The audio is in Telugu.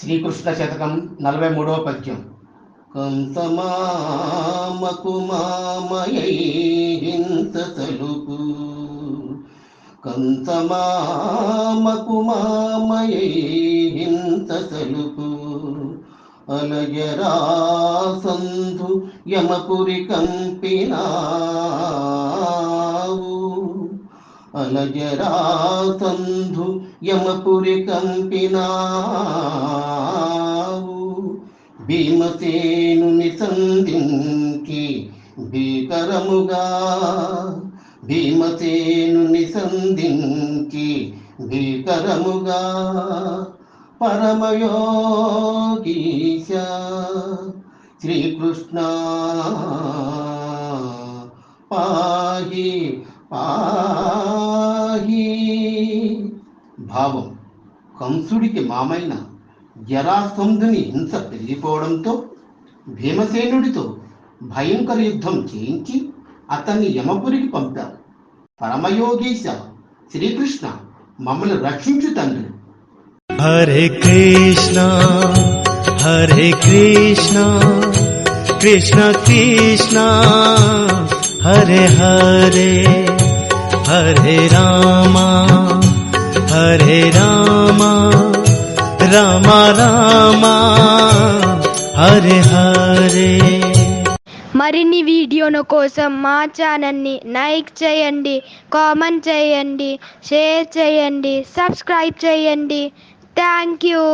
శ్రీకృష్ణ శతకం నలభై మూడవ పద్యం. కంసమామకు మామయై తలుపు. కంసమామకు మామయై తలుపు. అలయరా సంధు యమపురి కంపినా అలజరా సంధు యమపురి కంపినావు. భీమసేనుని సంధించి భీకరముగా. భీమసేనుని సంధించి భీకరముగా. పరమయోగీశ శ్రీకృష్ణ పాహి పాహి. భావం. కంసుడికి మామైన జరాసంధుని హింస పెరిగిపోవడంతో భీమసేనుడితో భయంకర యుద్ధం చేయించి అతన్ని యమపురికి పంపారు. పరమయోగీశ శ్రీకృష్ణ మమ్మల్ని రక్షించు తండ్రి. హరే కృష్ణ హరే కృష్ణ కృష్ణ కృష్ణ హరే హరే. హరే రామా హరే రామా రామ రామా హరే హరే మరిన్ని వీడియోను కోసం మా ఛానల్ని లైక్ చేయండి కామెంట్ చేయండి షేర్ చేయండి సబ్స్క్రైబ్ చేయండి. Thank you.